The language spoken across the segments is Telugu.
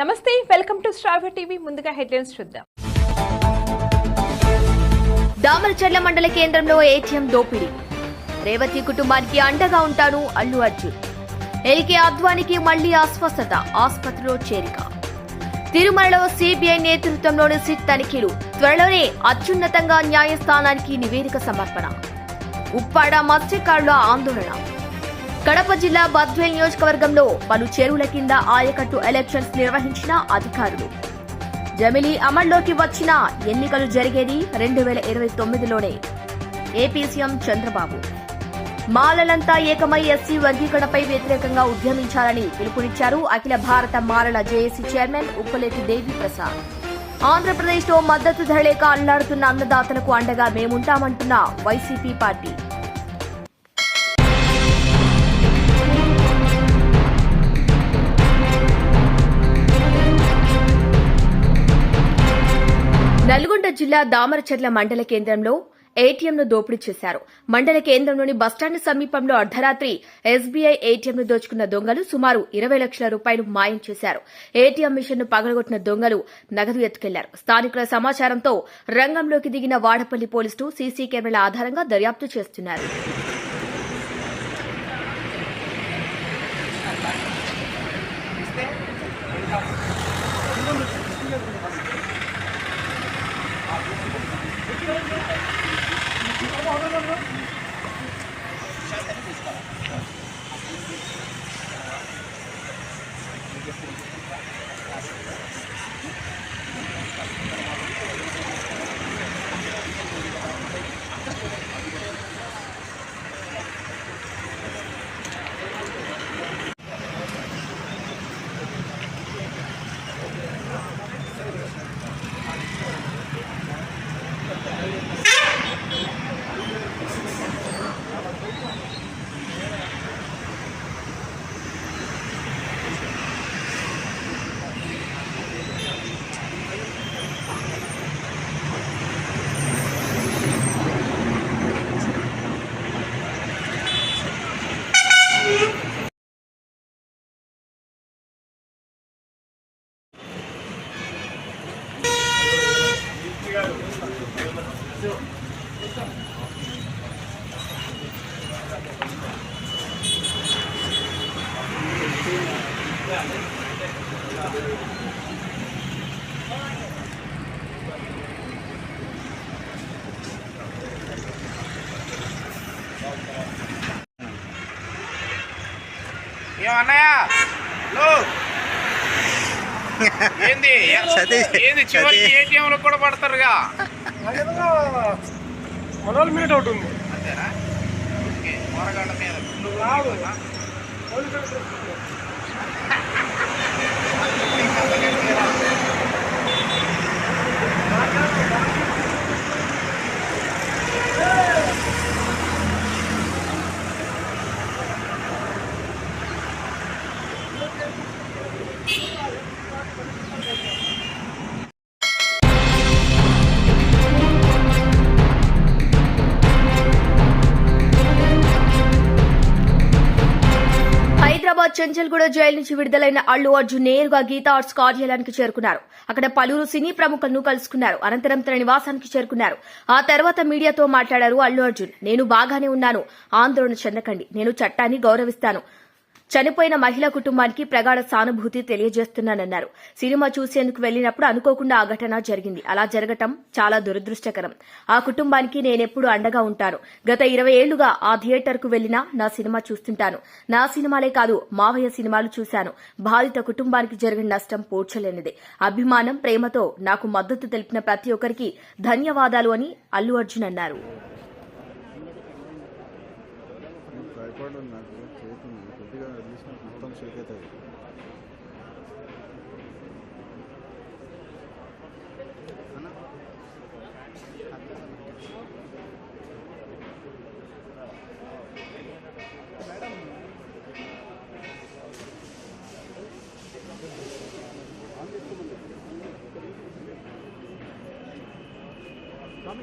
నమస్తే వెల్కమ్ టు స్ట్రావర్ టీవీ. ముందుగా హెడ్లైన్స్ చూద్దాం. దామరచర్ల మండల కేంద్రంలో ఏటీఎం దోపిడీ. రేవతి కుటుంబానికి అండగా ఉంటాను అల్లు అర్జున్. ఎల్కే అద్వానికి మళ్ళీ అస్వస్థత ఆసుపత్రిలో చేరిక. తిరుమలలో సిబిఐ నేతృత్వంలోని సిట్ తనిఖీలు త్వరలోనే అత్యున్నతంగా న్యాయస్థానానికి నివేదిక సమర్పణ. ఉప్పాడ మత్స్యకారుల ఆందోళన. కడప జిల్లా బద్వేల్ నియోజకవర్గంలో పలు చెరువుల కింద ఆయకట్టు ఎలక్షన్స్ నిర్వహించిన అధికారులు. జమిలీ అమల్లోకి వచ్చిన ఎన్నికలు జరిగేది రెండు వేల ఇరవై తొమ్మిదిలోనే. AP CM Chandrababu. మాలలంతా ఏకమై ఎస్సీ వర్గీకరణపై వ్యతిరేకంగా ఉద్యమించాలని పిలుపునిచ్చారు అఖిల భారత మాలల జేఏసీ చైర్మన్ ఉప్పలేటి దేవి ప్రసాద్ ఆంధ్రప్రదేశ్లో మద్దతు ధర లేక అల్లాడుతున్న అన్నదాతలకు అండగా మేముంటామంటున్న వైసీపీ పార్టీ. నల్గొండ జిల్లా దామరచర్ల మండల కేంద్రంలో ఏటీఎంను దోపిడీ చేశారు. మండల కేంద్రంలోని బస్టాండ్ సమీపంలో అర్ధరాత్రి ఎస్బీఐ ఏటీఎంను దోచుకున్న దొంగలు సుమారు ఇరవై లక్షల రూపాయలు మాయం చేశారు. ఏటీఎం మిషన్ను పగలగొట్టిన దొంగలు నగదు ఎత్తుకెళ్ళారు. స్థానికుల సమాచారంతో రంగంలోకి దిగిన వాడపల్లి పోలీసులు సీసీ కెమెరాల ఆధారంగా దర్యాప్తు చేస్తున్నారు. Obrigado. ఏంది? ఏంది చివరికి లో కూడా పడతారుగా. మనోళ్ళ మీద డౌట్ ఉంది. అంతేనా? ఓకే. పోరగాళ్ళ మీద. నువ్వు రావు. రావునా? హైదరాబాద్ చెంచల్గూడ జైలు నుంచి విడుదలైన అల్లు అర్జున్ నేరుగా గీతా ఆర్ట్స్ కార్యాలయానికి చేరుకున్నారు. అక్కడ పలువురు సినీ ప్రముఖులను కలుసుకున్నారు. అనంతరం తన నివాసానికి చేరుకున్నారు. ఆ తర్వాత మీడియాతో మాట్లాడారు అల్లు అర్జున్. నేను బాగానే ఉన్నాను. ఆందోళన చెందకండి. నేను చట్టాన్ని గౌరవిస్తాను. చనిపోయిన మహిళ కుటుంబానికి ప్రగాఢ సానుభూతి తెలియజేస్తున్నానన్నారు. సినిమా చూసేందుకు వెళ్ళినప్పుడు అనుకోకుండా ఆ ఘటన జరిగింది. అలా జరగటం చాలా దురదృష్టకరం. ఆ కుటుంబానికి నేనెప్పుడు అండగా ఉంటాను. గత ఇరవై ఏళ్ళుగా ఆ థియేటర్కు వెళ్ళినా నా సినిమా చూస్తుంటాను. నా సినిమాలే కాదు మావయ్య సినిమాలు చూశాను. బాధిత కుటుంబానికి జరిగిన నష్టం పోడ్చలేనిదే. అభిమానం ప్రేమతో నాకు మద్దతు తెలిపిన ప్రతి ఒక్కరికి ధన్యవాదాలు అని అల్లు అర్జున్ అన్నారు.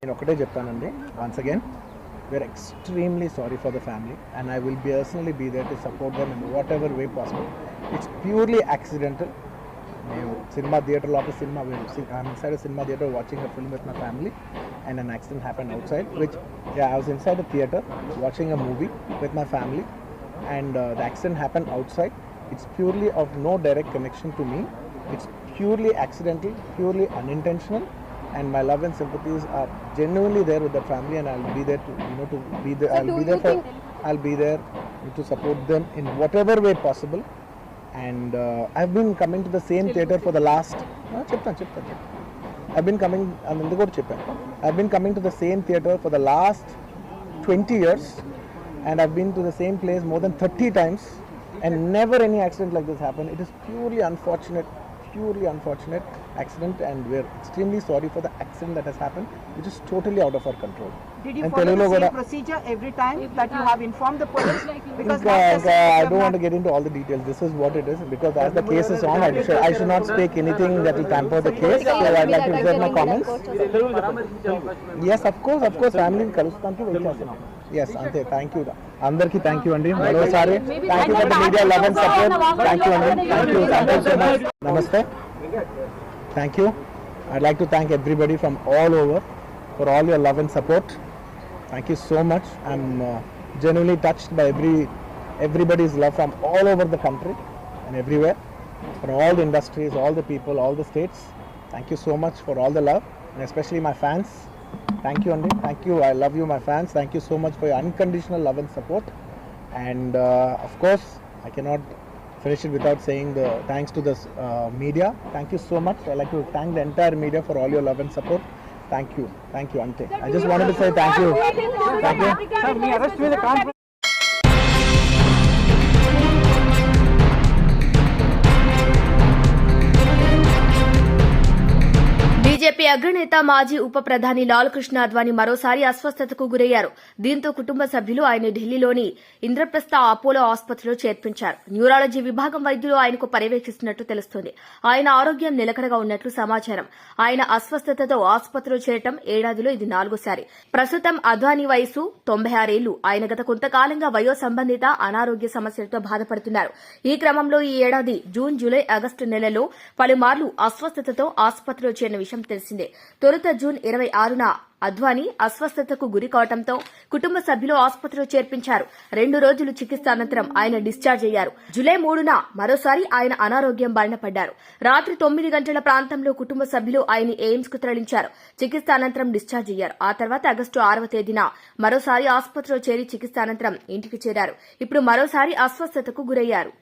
నేను ఒకటే చెప్తానండి once again we're extremely sorry for the family and I will personally be there to support them in whatever way possible it's purely accidental మేము సినిమా థియేటర్ లోపల cinema inside cinema theatre watching a film with my family and an accident happen outside which I was inside the theatre watching a movie with my family and the accident happen outside it's purely of no direct connection to me It's purely accidental, purely unintentional, and my love and sympathies are genuinely there with the family, and I'll be there to you know to be there. So I'll be there for I'll be there to support them in whatever way possible. And uh, I've been coming to the same theatre for the last. Chipta, chipta, chipta. I've been coming. I'm in the good chipta. I've been coming to the same theatre for the last 20 years, and I've been to the same place more than 30 times, and never any accident like this happened. It is purely unfortunate purely unfortunate accident and we're extremely sorry for the accident that has happened, which is totally out of our control. Did you And follow Telugulo the same కూడా- procedure every time that you have informed the police? Because ఇంకా that's the ఇంకా same I you don't have want to get into all the details. This is what it is because as the case is on, I should, I should not speak anything that will tamper the case. So I'd like to reserve my comments. Yes, of course, of course. ఫ్యామిలీని కలుస్తానికి వెయిట్ చేస్తున్నాం ఎస్ అంతే థ్యాంక్ యూ అందరికీ థ్యాంక్ యూ అండి మరోసారి thank you for the media love and support thank you అండి thank you thank you so much నమస్తే Thank you. I'd like to thank everybody from all over for all your love and support. Thank you so much. I'm uh, genuinely touched by every everybody's love from all over the country and everywhere from all the industries, all the people, all the states. Thank you so much for all the love and especially my fans. Thank you, Andy. Thank you. I love you, my fans. Thank you so much for your unconditional love and support. And uh, of course, I cannot finish it without saying the thanks to the uh, media. Thank you so much. I like to thank the entire media for all your love and support. Thank you. Thank you, Ante. I just wanted to say thank you. Thank you. BJP అగ్రనేత మాజీ ఉప ప్రధాని లాల్ కృష్ణ అద్వానీ మరోసారి అస్వస్థతకు గురయ్యారు. దీంతో కుటుంబ సభ్యులు ఆయన ఢిల్లీలోని ఇంద్రప్రస్థ అపోలో ఆసుపత్రిలో చేర్పించారు. న్యూరాలజీ విభాగం వైద్యులు ఆయనకు పర్యవేక్షిస్తున్నట్లు తెలుస్తోంది. ఆయన ఆరోగ్యం నిలకడగా ఉన్నట్లు సమాచారం. ఆయన అస్వస్థతతో ఆసుపత్రిలో చేరటం ఏడాదిలో ఇది నాలుగోసారి. ప్రస్తుతం అద్వానీ వయసు తొంభై ఆరేళ్ళు ఆయన గత కొంతకాలంగా వయో సంబంధిత అనారోగ్య సమస్యలతో బాధపడుతున్నారు. ఈ క్రమంలో ఈ ఏడాది జూన్ జూలై ఆగస్టు నెలలో పలుమార్లు అస్వస్థతతో ఆసుపత్రిలో చేరిన విషయం తెలిసిందే. తొలుత జూన్ ఇరవై ఆరున అద్వానీ అస్వస్థతకు గురి కావడంతో కుటుంబ సభ్యులు ఆసుపత్రిలో చేర్పించారు. రెండు రోజులు చికిత్స అనంతరం ఆయన డిశ్చార్జ్ అయ్యారు. జూలై మూడున మరోసారి ఆయన అనారోగ్యం బారిన పడ్డారు. రాత్రి తొమ్మిది గంటల ప్రాంతంలో కుటుంబ సభ్యులు ఆయన ఎయిమ్స్కు తరలించారు. చికిత్స అనంతరం డిశ్చార్జ్ అయ్యారు. ఆ తర్వాత ఆగస్టు ఆరవ తేదీన మరోసారి ఆసుపత్రిలో చేరి చికిత్స అనంతరం ఇంటికి చేరారు. ఇప్పుడు మరోసారి అస్వస్థతకు గురయ్యారు.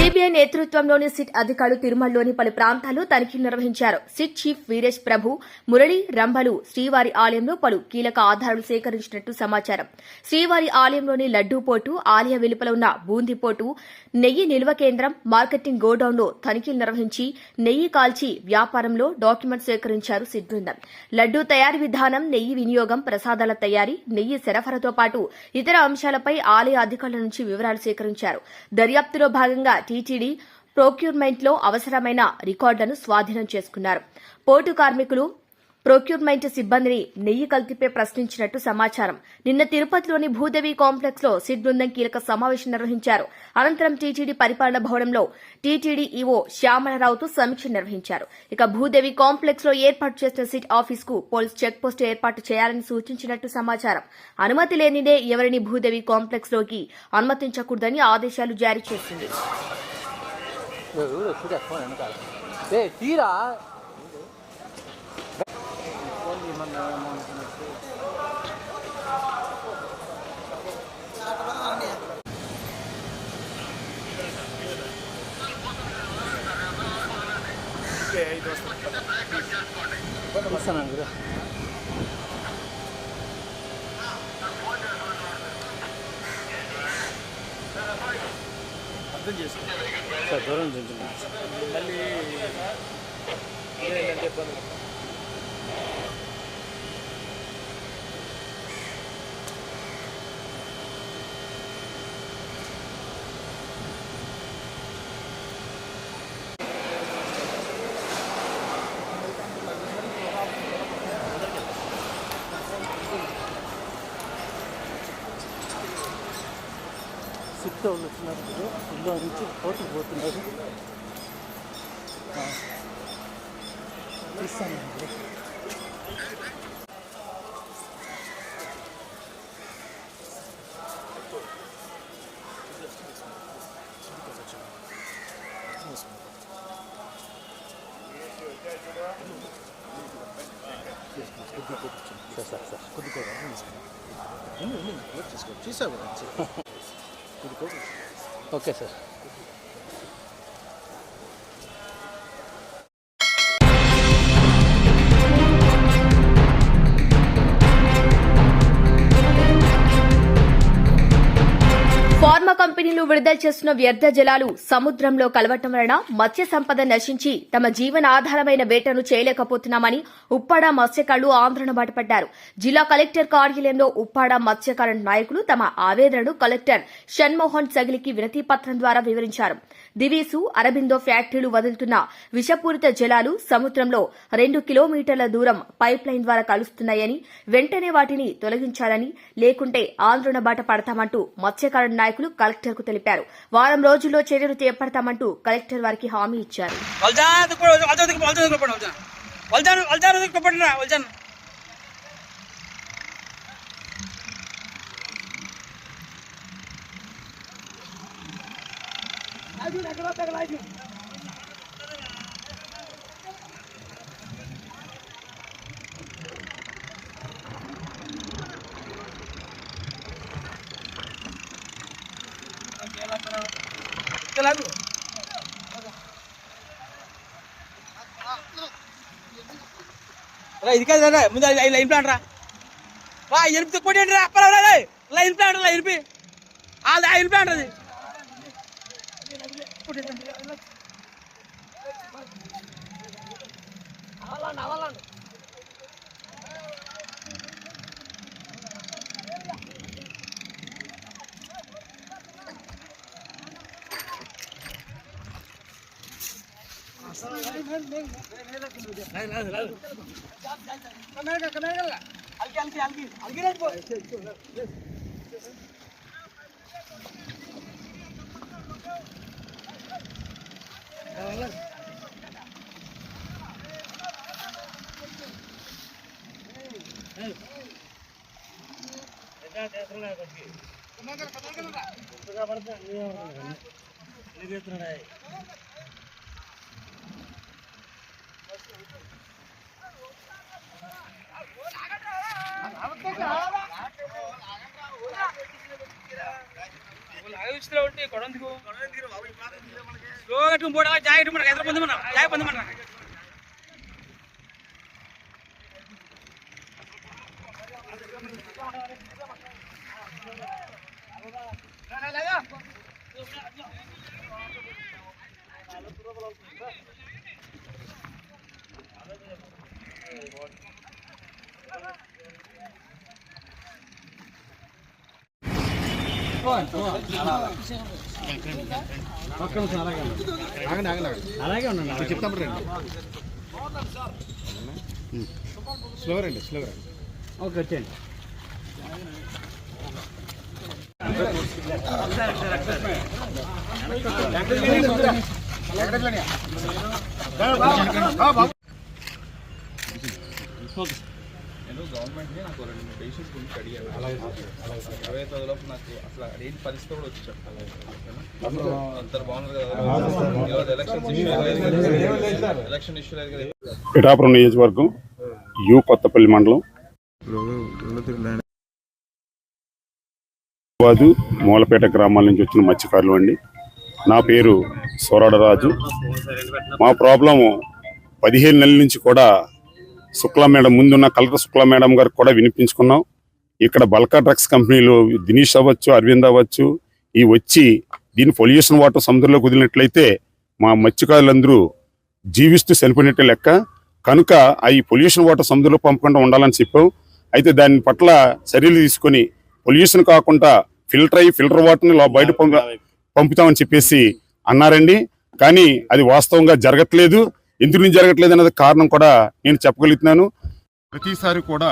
సిబిఐ నేతృత్వంలోని సిట్ అధికారులు తిరుమలలోని పలు ప్రాంతాల్లో తనిఖీలు నిర్వహించారు. సిట్ చీఫ్ వీరేష్ ప్రభు మురళి రంభలు శ్రీవారి ఆలయంలో పలు కీలక ఆధారాలు సేకరించినట్టు సమాచారం. శ్రీవారి ఆలయంలోని లడ్డూ పోటు ఆలయ వెలుపల ఉన్న బూందీ పోటు నెయ్యి నిల్వ కేంద్రం మార్కెటింగ్ గోడౌన్లో తనిఖీలు నిర్వహించి నెయ్యి కాల్చి వ్యాపారంలో డాక్యుమెంట్ సేకరించారు సిట్ బృందం. లడ్డూ తయారీ విధానం నెయ్యి వినియోగం ప్రసాదాల తయారీ నెయ్యి సరఫరాతో పాటు ఇతర అంశాలపై ఆలయ అధికారుల నుంచి వివరాలు సేకరించారు. దర్యాప్తులో భాగంగా టీటీడీ ప్రొక్యూర్మెంట్లో అవసరమైన రికార్డులను స్వాధీనం చేసుకున్నారు. పోర్టు కార్మికులు ప్రొక్యూర్మెంట్ సిబ్బందిని నెయ్యి కల్తీపై ప్రశ్నించినట్టు సమాచారం. నిన్న తిరుపతిలోని భూదేవి కాంప్లెక్స్లో సిట్ బృందం కీలక సమావేశం నిర్వహించారు. అనంతరం టీటీడీ పరిపాలన భవనంలో టీటీడీ ఈవో శ్యామలరావుతో సమీక్ష నిర్వహించారు. ఇక భూదేవి కాంప్లెక్స్లో ఏర్పాటు చేసిన సిట్ ఆఫీస్కు పోలీస్ చెక్ పోస్ట్ ఏర్పాటు చేయాలని సూచించినట్టు సమాచారం. అనుమతి లేనిదే ఎవరిని భూదేవి కాంప్లెక్స్లోకి అనుమతించకూడదని ఆదేశాలు జారీ చేసింది. వస్తానండి గురు అర్థం చేసుకోండి సార్ దూరం చూడండి. మళ్ళీ ఏంటంటే సిక్స్ వాళ్ళు వచ్చినారు ఇప్పుడు ఇందులో నుంచి కోర్టుకు పోతున్నారు. తీస్తానండి సార్ సార్ సార్ కొద్దిగా చూసావు ఓకే సార్ ఫార్మా చేస్తున్న వ్యర్థ జలాలు సముద్రంలో కలవటం వలన మత్స్య సంపద నశించి తమ జీవన ఆధారమైన వేటను చేయలేకపోతున్నామని ఉప్పాడ మత్స్యకారులు ఆందోళన బాటపడ్డారు. జిల్లా కలెక్టర్ కార్యాలయంలో ఉప్పాడ మత్స్యకార నాయకులు తమ ఆవేదనను కలెక్టర్ షణ్మోహన్ సగిలికి వినతి పత్రం ద్వారా వివరించారు. దివీసు అరబిందో ఫ్యాక్టరీలు వదులుతున్న విషపూరిత జలాలు సముద్రంలో రెండు కిలోమీటర్ల దూరం పైప్ లైన్ ద్వారా కలుస్తున్నాయని వెంటనే వాటిని తొలగించాలని లేకుంటే ఆందోళన బాట పడతామంటూ మత్స్యకార నాయకులు కలెక్టర్కు తెలిపారు. వారం రోజుల్లో చర్యలు చేపడతామంటూ కలెక్టర్ వారికి హామీ ఇచ్చారు. వల్జాన్ వల్జాన్ వల్జాన్ వల్జాన్ వల్జాన్ వల్జాన్ కొప్పండిరా వల్జాన్ తెలాగు రా ఇది కాదు రా ముందు అది లైన్ ప్లాంట్ రా వా ఎనిపి కొట్టండి రా అప్పరా రా రేయ్. లైన్ ప్లాంట్ లైన్ ఎనిపి ఆ లైన్ ప్లాంట్ అది అల్కి అల్కి అల్కి అల్కి రేపు పొందమన్నా కొడందుకు స్లో ఎదురు పొందమన్నా అలాగే ఆగండి ఆగండి అలాగే ఉన్నాను చెప్తాం రండి ఓకే వచ్చేయండి నేను గవర్నమెంట్ని నాకు రెండు పేషెంట్స్ గురించి అడిగాను ఇరవై ఐదు లోపు నాకు అసలు పరిస్థితి కూడా వచ్చి చెప్పాలి బాగున్నారు కదా ఎలక్షన్ ఇష్యూ లేదు కదా పిఠాపురం నియోజకవర్గం యు కొత్తపల్లి మండలం. మూలపేట గ్రామాల నుంచి వచ్చిన మత్స్యకారులు అండి. నా పేరు సోరాడరాజు. మా ప్రాబ్లము పదిహేను నెలల నుంచి కూడా శుక్లా మేడం ముందున్న కలెక్టర్ శుక్లా మేడం గారికి కూడా వినిపించుకున్నాం. ఇక్కడ బల్కా డ్రగ్స్ కంపెనీలు దినీష్ అవ్వచ్చు అరవింద్ అవ్వచ్చు ఈ వచ్చి దీని పొల్యూషన్ వాటర్ సముద్రంలో కుదిరినట్లయితే మా మత్స్యకారులందరూ జీవిస్తూ చనిపోయినట్టే లెక్క. కనుక ఆ ఈ పొల్యూషన్ వాటర్ సముద్రంలో పంపకుండా ఉండాలని చెప్పాం. అయితే దాని పట్ల చర్యలు తీసుకొని పొల్యూషన్ కాకుండా ఫిల్టర్ అయ్యి ఫిల్టర్ వాటర్ని బయట పంప పంపుతామని చెప్పేసి అన్నారండి. కానీ అది వాస్తవంగా జరగట్లేదు. ఎందుకు నుంచి జరగట్లేదు అనేది కారణం కూడా నేను చెప్పగలుగుతున్నాను. ప్రతిసారి కూడా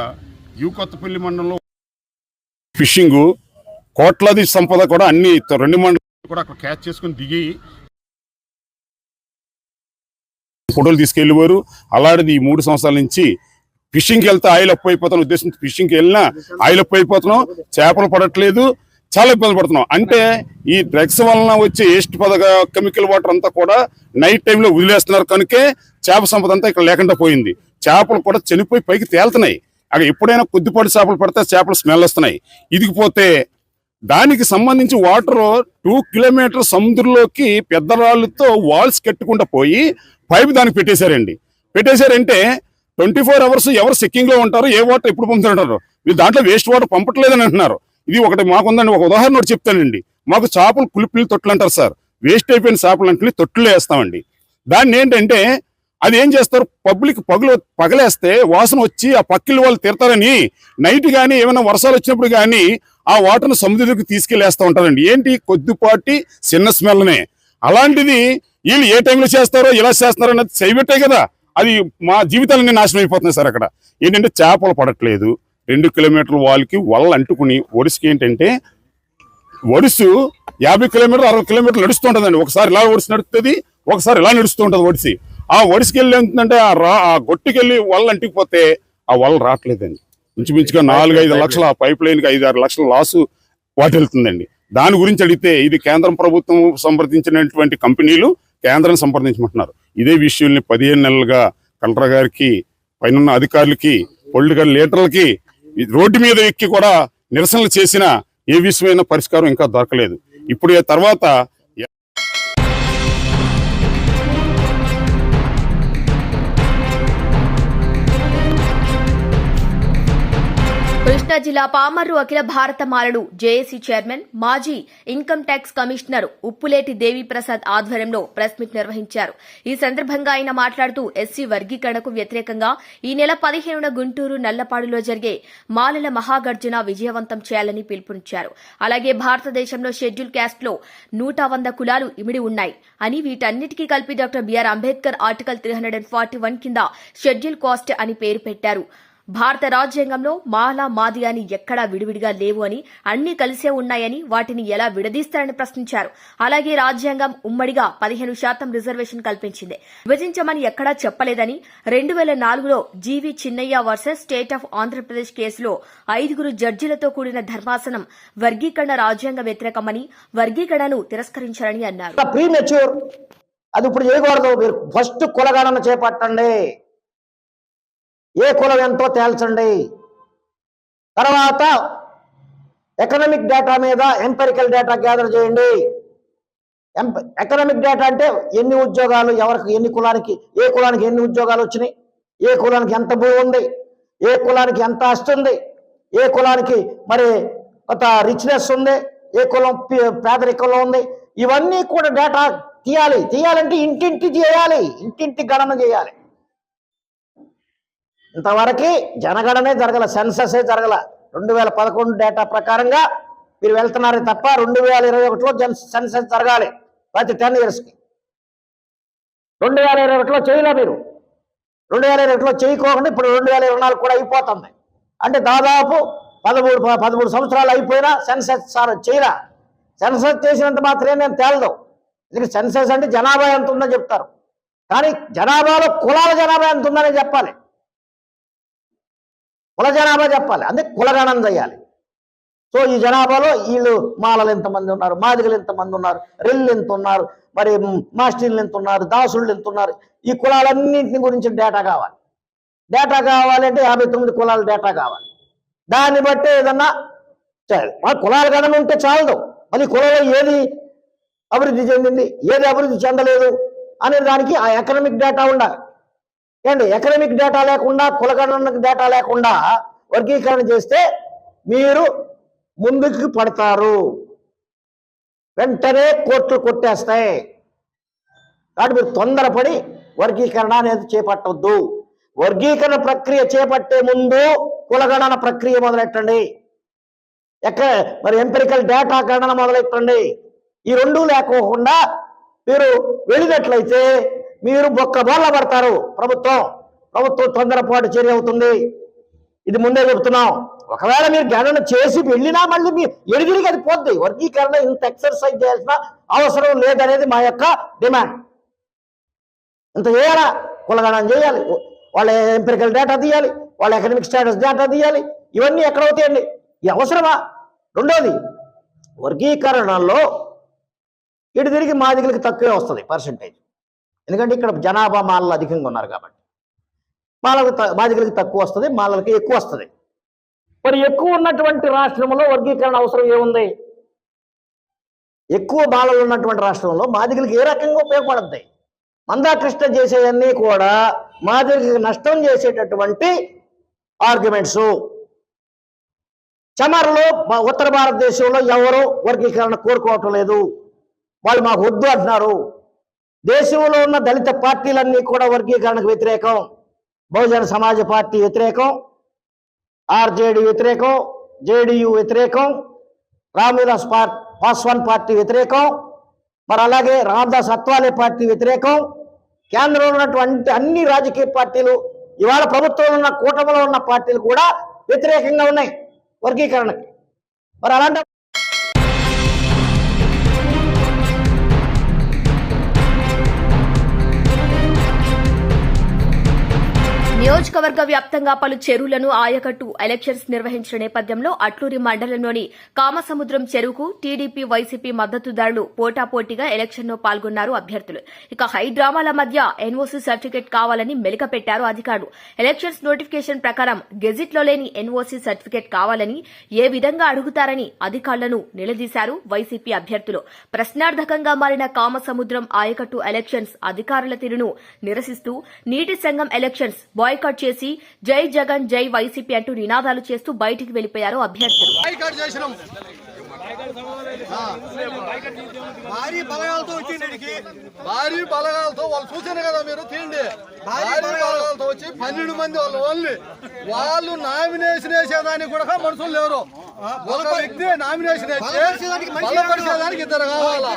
యూ కొత్తపల్లి మండలంలో ఫిషింగ్ కోట్లాది సంపద కూడా అన్ని రెండు మండలం కూడా అక్కడ క్యాచ్ చేసుకుని దిగి ఫోటోలు తీసుకెళ్ళేవారు అలాంటిది ఈ మూడు సంవత్సరాల నుంచి ఫిషింగ్కి వెళ్తే ఆయిల్ అప్పు అయిపోతాను ఉద్దేశం ఫిషింగ్కి వెళ్ళినా ఆయిల్ అప్పు అయిపోతున్నాం. చేపలు పడట్లేదు. చాలా ఇబ్బంది పడుతున్నాం. అంటే ఈ డ్రగ్స్ వలన వచ్చే వేస్ట్ పద కెమికల్ వాటర్ అంతా కూడా నైట్ టైంలో వదిలేస్తున్నారు. కనుకే చేప సంపద అంతా ఇక్కడ లేకుండా పోయింది. చేపలు కూడా చనిపోయి పైకి తేలుతున్నాయి. అక్కడ ఎప్పుడైనా కొద్దిపాటి చేపలు పడితే చేపలు స్మెల్ వస్తున్నాయి. ఇదిగిపోతే దానికి సంబంధించి వాటర్ టూ కిలోమీటర్ సముద్రంలోకి పెద్ద రాళ్ళతో వాల్స్ కట్టుకుంటూ పోయి పైపు దానికి పెట్టేశారండి. పెట్టేశారంటే ట్వంటీ ఫోర్ అవర్స్ ఎవరు సెక్కింగ్లో ఉంటారు ఏ వాటర్ ఎప్పుడు పంపుతుంటారు? మీరు దాంట్లో వేస్ట్ వాటర్ పంపట్లేదని అంటున్నారు. ఇది ఒకటి మాకుందండి. ఒక ఉదాహరణ ఒకటి చెప్తానండి. మాకు చేపలు కులిపిల్లి తొట్లు అంటారు సార్. వేస్ట్ అయిపోయిన చేపలు అంటే తొట్లు వేస్తామండి. దాన్ని ఏంటంటే అది ఏం చేస్తారు? పబ్లిక్ పగులు పగలేస్తే వాసన వచ్చి ఆ పక్కిళ్ళు వాళ్ళు తిడతారని నైట్ కానీ ఏమైనా వర్షాలు వచ్చినప్పుడు కానీ ఆ వాటర్ను సముద్రంకి తీసుకెళ్ళేస్తూ ఉంటారండి. ఏంటి? కొద్దిపాటి చిన్న స్మెల్నే. అలాంటిది వీళ్ళు ఏ టైంలో చేస్తారో ఇలా చేస్తారో అన్నది చేయబట్టే కదా. అది మా జీవితాలన్నీ నాశనం అయిపోతున్నాయి సార్ అక్కడ. ఏంటంటే చేపలు పడట్లేదు. రెండు కిలోమీటర్ల వాళ్ళకి వల్ల అంటుకుని ఒడిసికి ఏంటంటే ఒడిసు యాభై కిలోమీటర్లు అరవై కిలోమీటర్లు నడుస్తుంటదండి. ఒకసారి ఇలా ఒడిసి నడుస్తుంది ఒకసారి ఇలా నడుస్తూ ఉంటుంది ఒడిసి. ఆ ఒడిసికి వెళ్ళి ఏంటంటే ఆ రా ఆ గొట్టుకెళ్ళి వల్ల అంటికిపోతే ఆ వల్ల రావట్లేదండి. ఇంచుమించుగా నాలుగు ఐదు లక్షల ఆ పైప్ లైన్కి ఐదు ఆరు లక్షల లాసు వాటి వెళ్తుందండి దాని గురించి అడిగితే ఇది కేంద్రం ప్రభుత్వం సంప్రదించినటువంటి కంపెనీలు కేంద్రం సంప్రదించమంటున్నారు. ఇదే విషయాల్ని పదిహేను నెలలుగా కలెక్టర్ గారికి పైన అధికారులకి పొలిటికల్ లీడర్లకి రోడ్డు మీద ఎక్కి కూడా నిరసనలు చేసిన ఏ విషయమైన పరిష్కారం ఇంకా దొరకలేదు. ఇప్పుడు తర్వాత కృష్ణా జిల్లా పామర్రు అఖిల భారత మాలలు జేఏసీ చైర్మన్ మాజీ income tax commissioner Uppuleti Deviprasad ఆధ్వర్యంలో ప్రెస్ మీట్ నిర్వహించారు. ఈ సందర్భంగా ఆయన మాట్లాడుతూ ఎస్సీ వర్గీకరణకు వ్యతిరేకంగా ఈ నెల పదిహేనున గుంటూరు నల్లపాడులో జరిగే మాలల మహాగర్జన విజయవంతం చేయాలని పిలుపునిచ్చారు. అలాగే భారతదేశంలో షెడ్యూల్ క్యాస్ట్లో నూట వంద కులాలు ఇమిడి ఉన్నాయి అని వీటన్నిటికీ కలిపి doctor BR Ambedkar article three hundred and forty one కింద షెడ్యూల్ కాస్ట్ అని పేరు పెట్టారు. భారత రాజ్యాంగంలో మాలా మాది అని ఎక్కడా విడివిడిగా లేవు అని అన్ని కలిసే ఉన్నాయని వాటిని ఎలా విడదీస్తారని ప్రశ్నించారు. అలాగే రాజ్యాంగం ఉమ్మడిగా పదిహేను శాతం రిజర్వేషన్ కల్పించింది. విభజించమని ఎక్కడా చెప్పలేదని రెండు వేల నాలుగులో జీవి Chinnaiah versus state of Andhra Pradesh కేసులో ఐదుగురు జడ్జిలతో కూడిన ధర్మాసనం వర్గీకరణ రాజ్యాంగ వ్యతిరేకమని వర్గీకరణను తిరస్కరించారని అన్నారు. అది ఇప్పుడు చేయకూడదు. మీరు ఫస్ట్ కులగణన చేపట్టండి. ఏ కులం ఎంతో తేల్చండి. తర్వాత ఎకనామిక్ డేటా మీద ఎంపెరికల్ డేటా గ్యాదర్ చేయండి. ఎకనామిక్ డేటా అంటే ఎన్ని ఉద్యోగాలు ఎవరికి ఎన్ని కులానికి ఏ కులానికి ఎన్ని ఉద్యోగాలు వచ్చినాయి ఏ కులానికి ఎంత భూమి ఉంది ఏ కులానికి ఎంత వస్తుంది ఏ కులానికి మరి కొంత రిచ్నెస్ ఉంది ఏ కులం పే- పేదరికంలో ఉంది ఇవన్నీ కూడా డేటా తీయాలి. తీయాలంటే ఇంటింటి చేయాలి. ఇంటింటి గణన చేయాలి. ఇంతవరకు జనగణనే జరగల సెన్ససే జరగల రెండు వేల పదకొండు డేటా ప్రకారంగా మీరు వెళ్తున్నారే తప్ప రెండు వేల ఇరవై ఒకటిలో జన్ సెన్సస్ జరగాలి ప్రతి టెన్ ఇయర్స్కి. రెండు వేల ఇరవై ఒకటిలో చేయలే మీరు. రెండు వేల ఇరవై ఒకటిలో చేయకోకుండా ఇప్పుడు రెండు వేల ఇరవై నాలుగు కూడా అయిపోతుంది. అంటే దాదాపు పదమూడు ప- పదమూడు సంవత్సరాలు అయిపోయినా సెన్సెస్ సార్ చేయరా? సెన్సెస్ చేసినంత మాత్రమే నేను తేలదు. ఎందుకంటే సెన్సెస్ అంటే జనాభా ఎంత ఉందని చెప్తారు. కానీ జనాభాలో కులాల జనాభా ఎంత ఉందని చెప్పాలి. కుల జనాభా చెప్పాలి. అంటే కులగణం చేయాలి. సో ఈ జనాభాలో వీళ్ళు మాలలు ఎంతమంది ఉన్నారు మాదిగలు ఎంతమంది ఉన్నారు రెల్లు ఎంత ఉన్నారు మరి మాస్టర్లు ఎంత ఉన్నారు దాసుళ్ళు ఎంత ఉన్నారు ఈ కులాలన్నింటిని గురించి డేటా కావాలి. డేటా కావాలంటే యాభై తొమ్మిది కులాల డేటా కావాలి. దాన్ని బట్టి ఏదన్నా చేయాలి మన కులాల గణం ఉంటే చాలదు. మరి కులంలో ఏది అభివృద్ధి చెందింది ఏది అభివృద్ధి చెందలేదు అనే దానికి ఆ ఎకనామిక్ డేటా ఉండాలి. ఏంటి? ఎకనామిక్ డేటా లేకుండా కులగణన డేటా లేకుండా వర్గీకరణ చేస్తే మీరు ముందుకు పడతారు. వెంటనే కోర్టులు కొట్టేస్తాయి. కాబట్టి మీరు తొందరపడి వర్గీకరణ అనేది చేపట్టవద్దు వర్గీకరణ ప్రక్రియ చేపట్టే ముందు కులగణన ప్రక్రియ మొదలెట్టండి. ఎక్కడ మరి ఎంపెరికల్ డేటా గణన మొదలెట్టండి. ఈ రెండు లేకోకుండా మీరు వెళ్ళినట్లయితే మీరు బొక్క బోర్ల పడతారు. ప్రభుత్వం ప్రభుత్వం తొందరపాటు చర్య అవుతుంది. ఇది ముందే చెప్తున్నాం. ఒకవేళ మీరు గణన చేసి వెళ్ళినా మళ్ళీ మీ ఎడిగిరికి అది పోద్ది. వర్గీకరణ ఇంత ఎక్సర్సైజ్ చేయాల్సిన అవసరం లేదనేది మా యొక్క డిమాండ్ ఇంత చేయాలా? కులగణన చేయాలి. వాళ్ళ ఎంపెరికల్ డేటా తీయాలి. వాళ్ళ ఎకనమిక్ స్టేటస్ డేటా తీయాలి. ఇవన్నీ ఎక్కడవుతాయండి ఇది అవసరమా? రెండోది వర్గీకరణలో ఇటు తిరిగి మాదిగలకి తక్కువే వస్తుంది పర్సంటేజ్ ఎందుకంటే ఇక్కడ జనాభా మాలలు అధికంగా ఉన్నారు కాబట్టి. మాలలకు త- మాదిగలకి తక్కువ వస్తుంది మాలలకి ఎక్కువ వస్తుంది. మరి ఎక్కువ ఉన్నటువంటి రాష్ట్రంలో వర్గీకరణ అవసరం ఏముంది? ఎక్కువ బాలలు ఉన్నటువంటి రాష్ట్రంలో మాదిగలకి ఏ రకంగా ఉపయోగపడుద్ది? మందాకృష్ణ చేసేవన్నీ కూడా మాదిగలకి నష్టం చేసేటటువంటి ఆర్గ్యుమెంట్స్. చమర్లో ఉత్తర భారతదేశంలో ఎవరు వర్గీకరణ కోరుకోవటం లేదు. వాళ్ళు మాకు వద్దు అంటున్నారు. దేశంలో ఉన్న దళిత పార్టీలన్నీ కూడా వర్గీకరణకు వ్యతిరేకం. బహుజన సమాజ పార్టీ వ్యతిరేకం. ఆర్జేడి వ్యతిరేకం. జేడియు వ్యతిరేకం. రామవిలాస్ పార్ పాస్వాన్ పార్టీ వ్యతిరేకం. మరి అలాగే రామదాస్ అత్వాలే పార్టీ వ్యతిరేకం. కేంద్రంలో ఉన్నటువంటి అన్ని రాజకీయ పార్టీలు ఇవాళ ప్రభుత్వంలో ఉన్న కూటమిలో ఉన్న పార్టీలు కూడా వ్యతిరేకంగా ఉన్నాయి వర్గీకరణకి. మరి అలాంటి నియోజకవర్గ వ్యాప్తంగా పలు చెరువులను ఆయకట్టు ఎలక్షన్స్ నిర్వహించిన నేపథ్యంలో అట్లూరి మండలంలోని కామసముద్రం చెరువుకు టీడీపీ వైసీపీ మద్దతుదారులు పోటాపోటీగా ఎలక్షన్లో పాల్గొన్నారు అభ్యర్థులు. ఇక హైడ్రామాల మధ్య ఎన్ఓసీ సర్టిఫికేట్ కావాలని మెలికపెట్టారు అధికారులు. ఎలక్షన్స్ నోటిఫికేషన్ ప్రకారం గెజిట్లో లేని ఎన్ఓసీ సర్టిఫికేట్ కావాలని ఏ విధంగా అడుగుతారని అధికారులను నిలదీశారు వైసీపీ అభ్యర్థులు. ప్రశ్నార్థకంగా మారిన కామసముద్రం ఆయకట్టు ఎలక్షన్స్ అధికారుల తీరును నిరసిస్తూ నీటి సంఘం ఎలక్షన్స్ బాయ్కాట్ చేసి జై జగన్ జై వైసీపీ అంటూ నినాదాలు చేస్తూ బయటికి వెళ్ళిపోయారు అభ్యర్థులు. భారీ బలగాలతో వచ్చిండికి భారీ బలగాలతో వాళ్ళు చూసారు కదా మీరు తీయండి. భారీ బలగాలతో వచ్చి పన్నెండు మంది వాళ్ళు ఓన్లీ. వాళ్ళు నామినేషన్ వేసేదానికి కూడా మనుషులు లేరు. ఒక వ్యక్తి నామినేషన్ బలపరిచేదానికి ఇద్దరు కావాలా?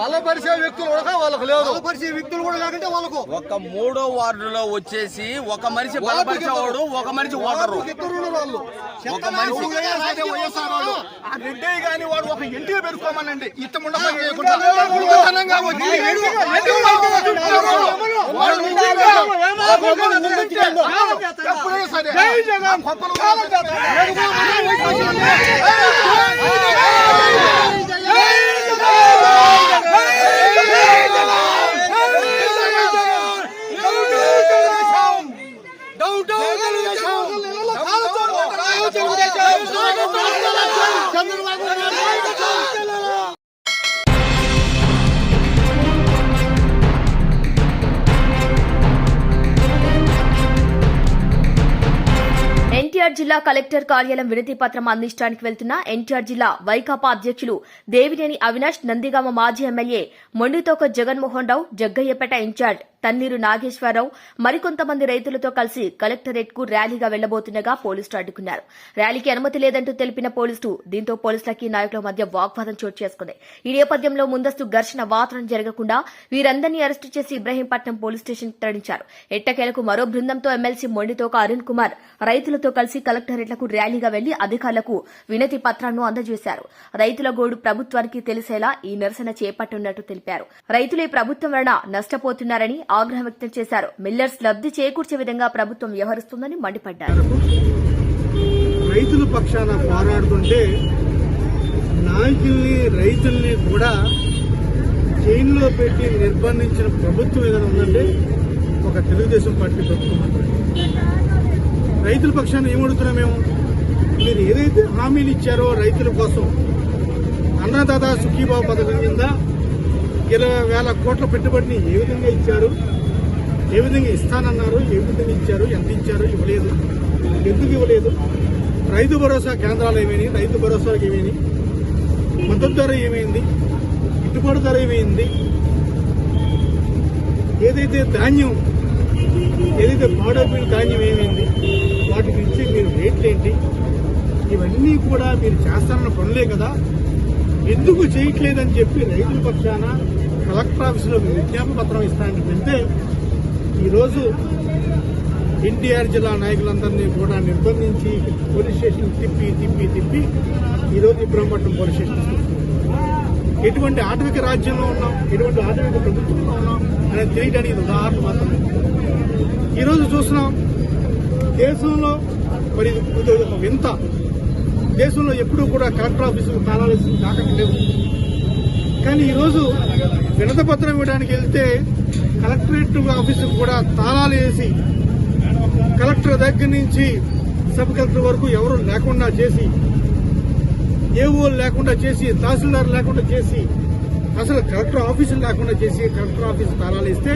బలపరిచే వ్యక్తులు కూడా వాళ్ళకు లేదు బలపరిచే వ్యక్తులు కూడా లేకుంటే వాళ్ళకు. ఒక మూడో వార్డులో వచ్చేసి ఒక మనిషి బలపరిచేవాడు ఒక మనిషి ఓటరు. ఇద్దరు వాళ్ళు. ఒక మనిషి వైఎస్ఆర్ వాళ్ళు ఆ రెడ్డి గాని వాడు ఒక ఇంటికి పెరుకోమనండి ఇష్టం ఎప్పుడైనా సరే జిల్లా కలెక్టర్ కార్యాలయం వినతి పత్రం అందించడానికి వెళ్తున్న ఎన్టీఆర్ జిల్లా వైకాపా అధ్యక్షులు దేవినేని అవినాష్ నందిగామ మాజీ MLA Mondithoka Jaganmohan Rao Jaggayyapeta in charge Tanneeru Nageswararao మరికొంతమంది రైతులతో కలిసి కలెక్టరేట్కు ర్యాలీగా వెళ్ళబోతుండగా పోలీసులు అడ్డుకున్నారు. ర్యాలీకి అనుమతి లేదంటూ తెలిపిన పోలీసులు దీంతో పోలీసులకి నాయకుల మధ్య వాగ్వాదం చోటు చేసుకుంది. ఈ నేపథ్యంలో ముందస్తు ఘర్షణ వాతావరణం జరగకుండా వీరందరినీ అరెస్టు చేసి ఇబ్రహీంపట్నం పోలీస్ స్టేషన్ తరలించారు. ఎట్టకేలకు మరో బృందంతో ఎమ్మెల్సీ మొండితోక అరుణ్ కుమార్ రైతులతో కలిసి కలెక్టరేట్లకు ర్యాలీగా వెళ్ళి అధికారులకు వినతి పత్రాలను అందజేశారు. రైతుల గోడు ప్రభుత్వానికి తెలిసేలా ఈ నిరసన చేపట్టనున్నట్టు తెలిపారు. రైతులే ప్రభుత్వం వలన నష్టపోతున్నారని ఆగ్రహం వ్యక్తం చేశారు. మిల్లర్స్ లబ్ది చేకూర్చే విధంగా ప్రభుత్వం వ్యవహరిస్తుందని మండిపడ్డారు. రైతుల పక్షాన పోరాడుతుంటే నాయకుల్ని రైతుల్ని కూడా చైన్లో పెట్టి నిర్బంధించిన ప్రభుత్వం ఏదైనా ఉందంటే ఒక తెలుగుదేశం పార్టీ ప్రభుత్వం. రైతుల పక్షాన ఏమడుగుతున్నాం మేము మీరు ఏదైతే హామీలు ఇచ్చారో రైతుల కోసం అన్నదాత సుఖీబాబు పథకం కింద ఇరవై వేల కోట్ల పెట్టుబడిని ఏ విధంగా ఇచ్చారు? ఏ విధంగా ఇస్తానన్నారు? ఏ విధంగా ఇచ్చారు? ఎంత ఇచ్చారు? ఇవ్వలేదు. ఎందుకు ఇవ్వలేదు? రైతు భరోసా కేంద్రాలు ఏమైనాయి? రైతు భరోసాలకు ఏమైనాయి? మద్దతు ధర ఏమైంది? గిట్టుబాటు ధర ఏమైంది? ఏదైతే ధాన్యం ఏదైతే పాడైపోయిన ధాన్యం ఏమైంది? వాటికి ఇచ్చే మీరు రేట్లు ఏంటి? ఇవన్నీ కూడా మీరు చేస్తారన్న పనులే కదా? ఎందుకు చేయట్లేదని చెప్పి రైతుల పక్షాన కలెక్టర్ ఆఫీసులో విజ్ఞాపన పత్రం ఇస్తానని వెళ్తే ఈరోజు ఎన్టీఆర్ జిల్లా నాయకులందరినీ కూడా నిర్బంధించి పోలీస్ స్టేషన్ తిప్పి తిప్పి తిప్పి ఈరోజు ఇబ్రహంపట్నం పోలీస్ స్టేషన్ ఎటువంటి ఆటవిక రాజ్యంలో ఉన్నాం? ఎటువంటి ఆటవిక ప్రభుత్వంలో ఉన్నాం? అనేది తెలియడానికి ఇది ఉదాహరణ మాత్రమే. ఈరోజు చూస్తున్నాం దేశంలో మరి ఒక వింత. దేశంలో ఎప్పుడూ కూడా కలెక్టర్ ఆఫీసులు తాళాలు వేసి కానీ ఈరోజు వినత పత్రం ఇవ్వడానికి వెళ్తే కలెక్టరేట్ ఆఫీసుకు కూడా తాళాలు వేసి కలెక్టర్ దగ్గర నుంచి సబ్ కలెక్టర్ వరకు ఎవరు లేకుండా చేసి ఏవో లేకుండా చేసి తహసీల్దార్ లేకుండా చేసి అసలు కలెక్టర్ ఆఫీసులు లేకుండా చేసి కలెక్టర్ ఆఫీస్ తాళాలు ఇస్తే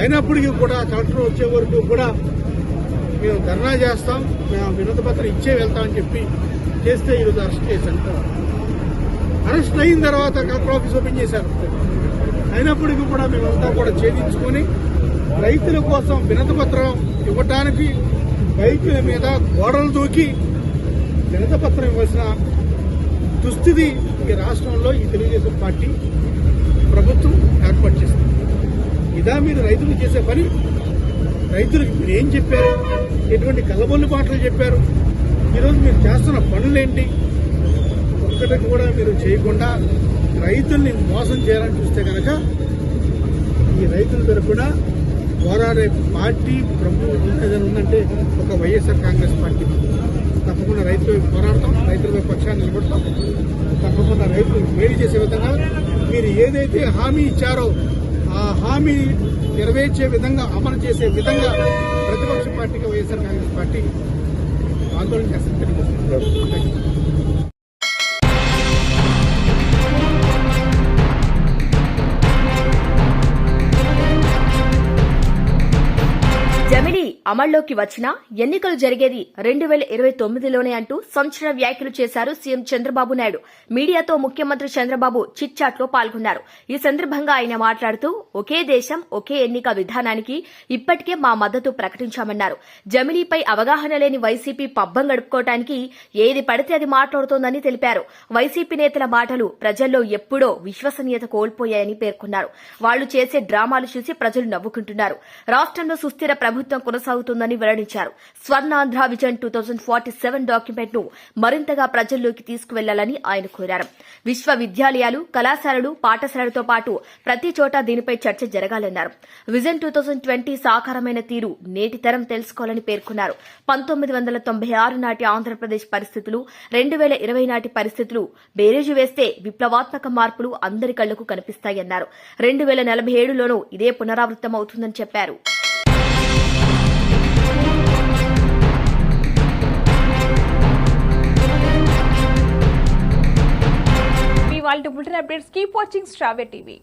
అయినప్పటికీ కూడా కలెక్టర్ వచ్చే వరకు కూడా మేము ధర్నా చేస్తాం మేము వినతి పత్రం ఇచ్చే వెళ్తామని చెప్పి చేస్తే ఈరోజు అరెస్ట్ చేశాను అరెస్ట్ అయిన తర్వాత కలెక్టర్ ఆఫీస్ ఓపెన్ చేశారు. అయినప్పటికీ కూడా మేమంతా కూడా ఛేదించుకొని రైతుల కోసం వినతపత్రం ఇవ్వటానికి బైకుల మీద గోడలు దూకి వినతపత్రం ఇవ్వాల్సిన దుస్థితి ఈ రాష్ట్రంలో ఈ తెలుగుదేశం పార్టీ ప్రభుత్వం ఏర్పాటు చేసింది. ఇదా మీరు రైతులు చేసే పని. రైతులకు మీరు ఏం చెప్పారు? ఎటువంటి కలబొల్లి మాటలు చెప్పారు? ఈరోజు మీరు చేస్తున్న పనులేంటి? ఒక్కటి కూడా మీరు చేయకుండా రైతుల్ని మోసం చేయాలని చూస్తే కనుక ఈ రైతుల తరఫున పోరాడే పార్టీ ప్రభుత్వం ఏదైనా ఉందంటే ఒక వైఎస్ఆర్ కాంగ్రెస్ పార్టీ. తప్పకుండా రైతుల పోరాడతాం రైతుల పక్షాన్ని నిలబడతాం. తప్పకుండా రైతులు మేలు చేసే విధంగా మీరు ఏదైతే హామీ ఇచ్చారో ఆ హామీ నెరవేర్చే విధంగా అమలు చేసే విధంగా ప్రతిపక్ష పార్టీగా వైఎస్ఆర్ కాంగ్రెస్ పార్టీ ఆందోళన చేస్తారు అమల్లోకి వచ్చినా ఎన్నికలు జరిగేది రెండు వేల ఇరవై తొమ్మిదిలోనే అంటూ సంచలన వ్యాఖ్యలు చేశారు సీఎం చంద్రబాబు నాయుడు. మీడియాతో ముఖ్యమంత్రి చంద్రబాబు చిట్ చాట్లో పాల్గొన్నారు. ఈ సందర్భంగా ఆయన మాట్లాడుతూ ఒకే దేశం ఒకే ఎన్నిక విధానానికి ఇప్పటికే మా మద్దతు ప్రకటించామన్నారు. జమిలీపై అవగాహన లేని వైసీపీ పబ్బం గడుపుకోవటానికి ఏది పడితే అది మాట్లాడుతోందని తెలిపారు. వైసీపీ నేతల మాటలు ప్రజల్లో ఎప్పుడో విశ్వసనీయత కోల్పోయాయని పేర్కొన్నారు. వాళ్ళు చేసే డ్రామాలు చూసి ప్రజలు నవ్వుకుంటున్నారు. రాష్ట్రంలో సుస్థిర ప్రభుత్వం కొనసాగుతుందని వెల్లడించారు. Swarnandhra vision two thousand forty seven డాక్యుమెంట్ను మరింతగా ప్రజల్లోకి తీసుకువెళ్ళాలని ఆయన కోరారు. విశ్వవిద్యాలయాలు కళాశాలలు పాఠశాలలతో పాటు ప్రతి చోట దీనిపై చర్చ జరగాలన్నారు. విజన్ టూ థౌజండ్ ట్వంటీ సాకారమైన తీరు నేటి తరం తెలుసుకోవాలని పేర్కొన్నారు. పంతొమ్మిది వందల తొంభై ఆరు నాటి ఆంధ్రప్రదేశ్ పరిస్థితులు రెండు వేల ఇరవై నాటి పరిస్థితులు బేరేజు వేస్తే విప్లవాత్మక మార్పులు అందరి కళ్ళకు కనిపిస్తాయన్నారు. రెండు వేల నలభై ఏడులోనూ ఇదే పునరావృతం అవుతుందని చెప్పారు. మీ బులెటిన్ అప్డేట్స్. కీప్ వాచింగ్ స్ట్రావే టీవీ.